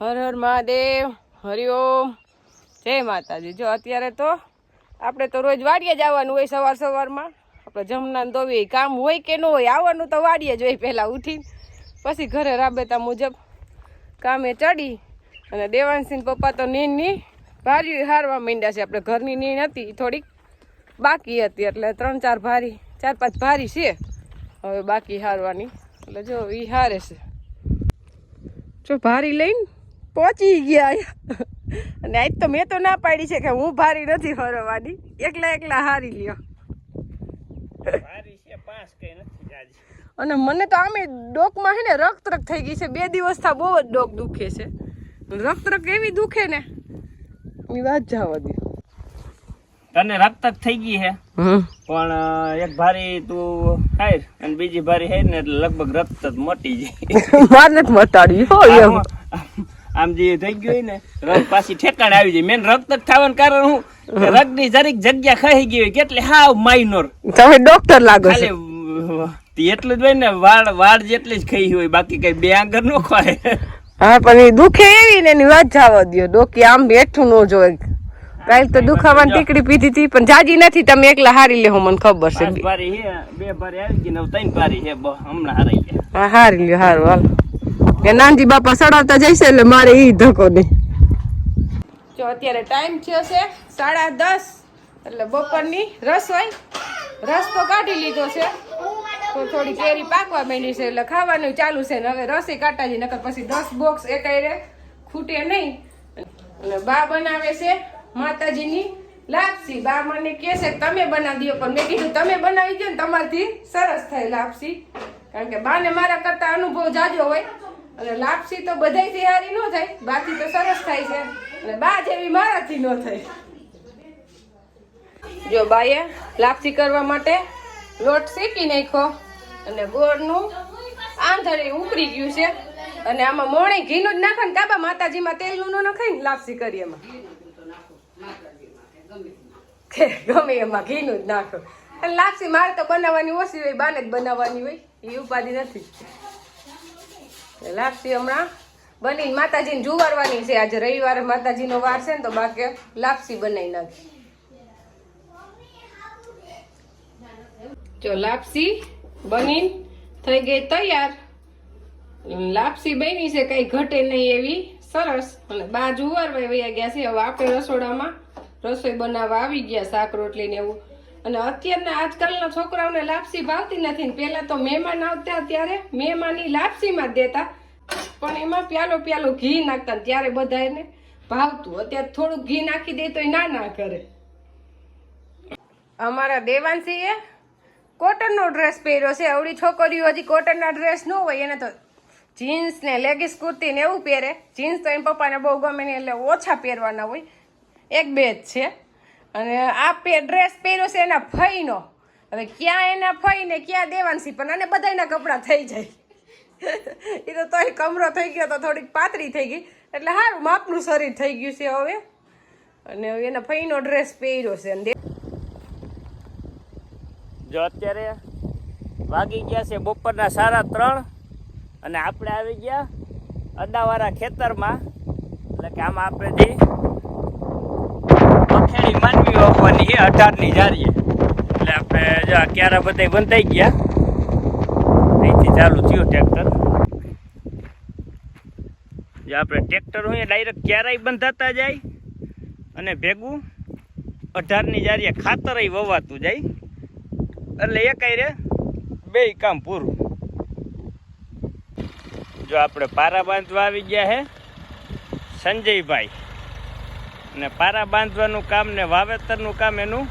હર હર મહાદેવ હરિઓમ જય માતાજી. જો અત્યારે તો આપણે તો રોજ વાડીએ જ આવવાનું હોય સવાર સવારમાં. આપણે જમનાને દોવી કામ હોય કે ન હોય, આવવાનું તો વાડીએ જ હોય પહેલાં ઉઠીને. પછી ઘરે રાબેતા મુજબ કામે ચડી અને દેવાંશીન પપ્પા તો નીણની ભારી હારવા માંડ્યા છે. આપણે ઘરની નીણ હતી થોડીક બાકી હતી. એટલે ત્રણ ચાર ભારી, ચાર પાંચ ભારી છે. હવે બાકી હારવાની. એટલે જો એ હારે છે. જો ભારી લઈને પહોંચી ગયા અને આજ તો મેં તો ના પાડી છે કે હું ભારી નથી હરવાની. એકલા એકલા હારી લ્યો. અને મને તો આમે ડોકમાં છે ને રક્તરક થઈ ગઈ છે. બે દિવસ થા બહુ જ ડોક દુખે છે. રક્તરક એવી દુખે ને એ વાત જવા દે. તને રક્ત થઈ ગઈ હે? પણ એક ભારી તું હાર અને બીજી ભારી હે ને એટલે લગભગ રક્ત મટી જાય. માર નથી મટાડ્યું. આમ- જે થઈ ગયું ને રગ પાછી ઠેકાણે આવી જાય. મેન રક્ત થવાનું કારણ હું રગની જરીક જગ્યા ખાઈ ગઈ હોય કેટલે હાવ માઇનોર તમે ડોક્ટર લાગો છો. એટલું જ હોય ને વાળ વાળ જેટલી જ ખાઈ હોય બાકી કઈ બે આંગર નો ખાય હા પણ એ દુખે એવી ને એની વાત જવા દો ડોકી આમ બેઠું નો જોવે. કાલ તો દુખાવાની ટીકડી પીધી હતી પણ જાજી નથી. તમે એકલા હારી લેહો મને ખબર છે. પાંચ ભારી હે બે ભારી આવી ગઈ ને હવે ત્રણ ભારી હે બ- હમણાં હારી લે હા હારી લ્યો હારું હાલ. કે નાનજી બાપા સડાવતા જઈશે એટલે મારે એ ધક્કો નહીં જો અત્યારે ટાઈમ થયો છે સાડા દસ. એટલે બપોરની રસોઈ રસ તો કાઢી લીધો છે. તો થોડી કેરી પાકવા માંડી છે એટલે ખાવાનું ચાલુ છે. ને હવે રસી જઈએ, નકર પછી દસ બોક્સ એકાયરે ખૂટે નહીં. અને બા બનાવે છે માતાજીની લાપસી. બા મને કહે છે, તમે બનાવી દો. પણ મેં કીધું, તમે બનાવી દો ને, તમારથી સરસ થાય લાપસી. કારણ કે બાને મારા કરતા અનુભવ જાજો હોય. અને લાપસી તો બધાય હારી ન થાય, બાકી તો સરસ થાય છે. અને બા જેવી મારાથી ન થાય. જો બાએ લાપસી કરવા માટે લોટ શેકી નાખ્યો અને ગોળનું આંધળી ઉકળી ગયું છે. અને આમાં મોણે ઘીનું જ નાખે ને કાબા માતાજીમાં તેલનું ન નખાય ને લાપસી કરી એમાં. ગમે એમાં ઘીનું જ નાખો. અને લાપસી મારે તો બનાવવાની ઓછી હોય, બાને જ બનાવવાની હોય. એ ઉપાધિ નથી. લાપસી હમણાં. બની માતાજીને જુવારવાની છે. આજે રવિવારે માતાજીનો વાર છે ને તો બાકી લાપસી બનાવી નાખી. જો લાપસી બની થઈ ગઈ તૈયાર. લાપસી બની છે, કઈ ઘટે નહીં એવી. સરસ. અને બા જુવાર વયા ગયા છે. હવે આપણે રસોડામાં રસોઈ બનાવવા આવી ગયા શાક, રોટલી ને એવું. અને અત્યારના આજકાલના છોકરાઓને લાપસી ભાવતી નથી પહેલા તો મહેમાન આવતા ત્યારે મહેમાની લાપસીમાં જ દેતા. પણ એમાં પ્યાલો પ્યાલો ઘી નાખતા ત્યારે બધા એને ભાવતું. અત્યારે થોડુંક ઘી નાખી દે તો એ ના ના કરે. અમારા દેવાંશીએ કોટનનો ડ્રેસ પહેર્યો છે. અવળી છોકરીઓ હજી કોટનના ડ્રેસ ન હોય, એને તો જીન્સ ને લેગીસ કુર્તી ને એવું પહેરે. જીન્સ તો એમ પપ્પાને બહુ ગમે ને એટલે ઓછા પહેરવાના હોય. એક બે જ છે. અને આ ડ્રેસ પહેર્યો છે એના ફઈનો. હવે ક્યાં એના ફઈ ને ક્યાં દેવાંશી પણ અને બધાના કપડાં થઈ જાય. એ તો તોય કમરો થઈ ગયો તો થોડીક પાતળી થઈ ગઈ. એટલે સારું માપનું શરીર થઈ ગયું છે હવે. અને એના ફઈનો ડ્રેસ પહેર્યો છે. અને જો અત્યારે વાગી ગયા છે બપોરના સાડા ત્રણ અને આપણે આવી ગયા અડાવાળા ખેતરમાં. એટલે કે આમાં આપણે જે પખેડી માનવી વાવવાની છે, અઢારની જારીએ. એટલે આપણે જો ક્યારા બધા બંધાઈ ગયા. અહીંથી ચાલુ થયું ટ્રેક્ટર. જો આપણે ટ્રેક્ટર હોય ડાયરેક્ટ ક્યારેય બંધાતા જાય અને ભેગું અઢારની જારીએ ખાતર વવાતું જાય. એટલે એકાઈ રે બે કામ પૂરું. જો આપણે પારા બાંધવા આવી ગયા હે, સંજયભાઈ. ને પારા બાંધવાનું કામ ને વાવેતરનું કામ એનું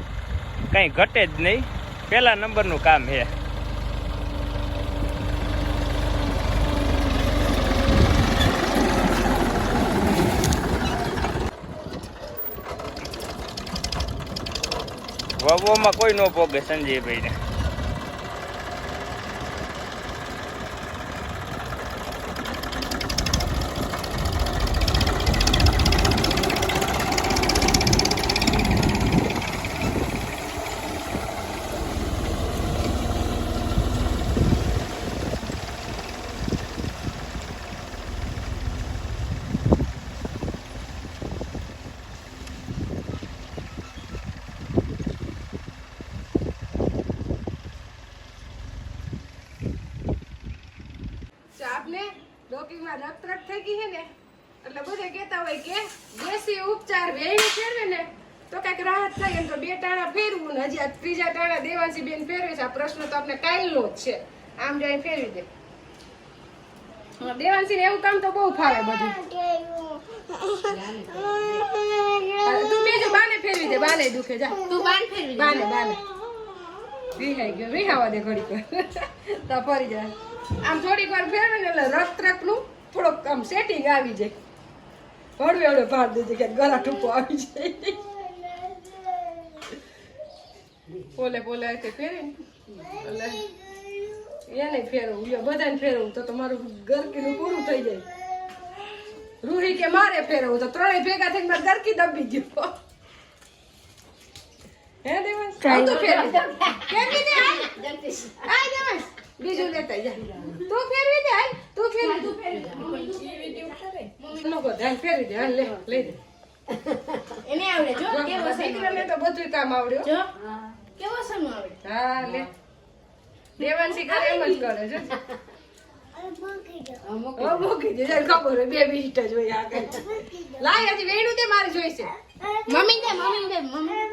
કંઈ ઘટે જ નહીં. પહેલા નંબરનું કામ છે. વવોમાં કોઈ ન પોગે સંજયભાઈને. થઈ ગઈ છે ને એટલે બધે કહેતા હોય કે દેશી ઉપચાર વેણી ફેરવે ને તો કંઈક રાહત થાય એમ તો બે ટાણા ફેરવું ને હજી આ ત્રીજા ટાણા દેવાંશી બેન ફેરવે છે. આ પ્રશ્ન તો આપણે કાલનો જ છે. આમ જાય ફેરવી દે. દેવાંશી એવું કામ તો બહુ ફાવે બધું. તું બીજું બાને ફેરવી દે બાને દુખે જા. તું બાન ફેરવી બાને બાને. રિહાઈ ગયો રિહાવા દે ઘડી પર તો ફરી જાય. આમ થોડીક વાર ફેરવે ને એટલે રક્તનું થોડોક આમ સેટિંગ આવી જાય. હળવે હળવે ભાર દેજે કે ગળા ટૂંકો આવી જાય. પોલે પોલે તે રીતે એટલે એને ફેરવું લ્યો બધાને ફેરવું તો તમારું ગરકીનું પૂરું થઈ જાય. રૂહી કે મારે ફેરવું તો ત્રણેય ભેગા થઈને મારે ગરકી દબી ગયો. હે દેવાંશ? તું ફેરવી કેમ હાલ. જગદીશ. દેવાંશ. બીજું લેતા જા. તું ફેરવી દે હાલ. તું ફેરવી તું ફેરવી દે. नको દે હાલ ફેરવી દે હાલ લે લઈ દે એને આવડે જો કેવો દીકરાને તો બધું કામ આવડ્યું. જો કેવો સનું આવડે? હા લે. દેવાંશી કરે એમ જ કરે જો. લાય હજી વેણું તે મારે જોઈશે મમ્મી દે મમ્મી દે મમ્મી.